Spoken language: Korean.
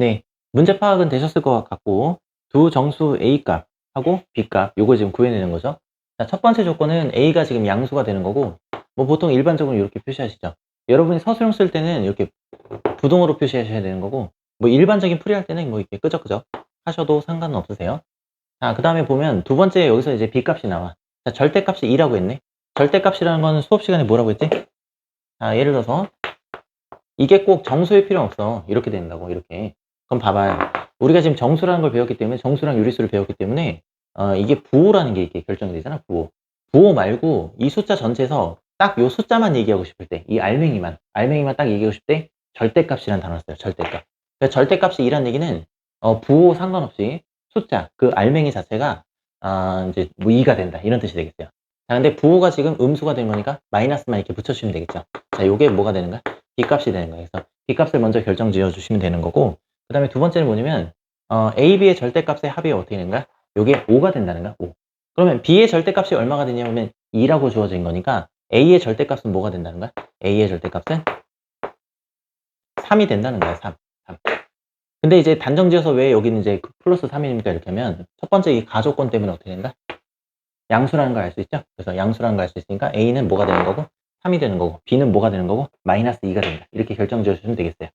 네. 문제 파악은 되셨을 것 같고, 두 정수 A값하고 B값, 요거 지금 구해내는 거죠. 자, 첫 번째 조건은 A가 지금 양수가 되는 거고, 뭐 보통 일반적으로 이렇게 표시하시죠. 여러분이 서술형 쓸 때는 이렇게 부동으로 표시하셔야 되는 거고, 뭐 일반적인 풀이할 때는 뭐 이렇게 끄적끄적 하셔도 상관은 없으세요. 자, 그 다음에 보면 두 번째 여기서 이제 B값이 나와. 자, 절대값이 2라고 했네. 절대값이라는 거는 수업 시간에 뭐라고 했지? 자, 예를 들어서 이게 꼭 정수일 필요 없어. 이렇게 된다고, 이렇게. 그럼 봐봐요. 우리가 지금 정수라는 걸 배웠기 때문에, 정수랑 유리수를 배웠기 때문에, 어, 이게 부호라는 게 이렇게 결정이 되잖아, 부호. 부호 말고 이 숫자 전체에서 딱 요 숫자만 얘기하고 싶을 때, 이 알맹이만, 알맹이만 딱 얘기하고 싶을 때, 절대값이라는 단어를 써요, 절대값. 그러니까 절대값이 2라는 얘기는, 어, 부호 상관없이 숫자, 그 알맹이 자체가, 아, 이제 뭐 2가 된다. 이런 뜻이 되겠어요. 자, 근데 부호가 지금 음수가 된 거니까 마이너스만 이렇게 붙여주시면 되겠죠. 자, 요게 뭐가 되는 거야? B값이 되는 거예요. 그래서 B값을 먼저 결정 지어 주시면 되는 거고, 그 다음에 두 번째는 뭐냐면, 어, A, B의 절대값의 합이 어떻게 되는 거야? 요게 5가 된다는 거야, 5. 그러면 B의 절대값이 얼마가 되냐면 2라고 주어진 거니까 A의 절대값은 뭐가 된다는 거야? A의 절대값은 3이 된다는 거야, 3. 3. 근데 이제 단정 지어서 왜 여기는 이제 그 플러스 3입니까? 이렇게 하면 첫 번째 이 가조건 때문에 어떻게 된다? 양수라는 걸 알 수 있죠? 그래서 양수라는 걸 알 수 있으니까 A는 뭐가 되는 거고 3이 되는 거고 B는 뭐가 되는 거고 마이너스 2가 된다. 이렇게 결정 지어주시면 되겠어요.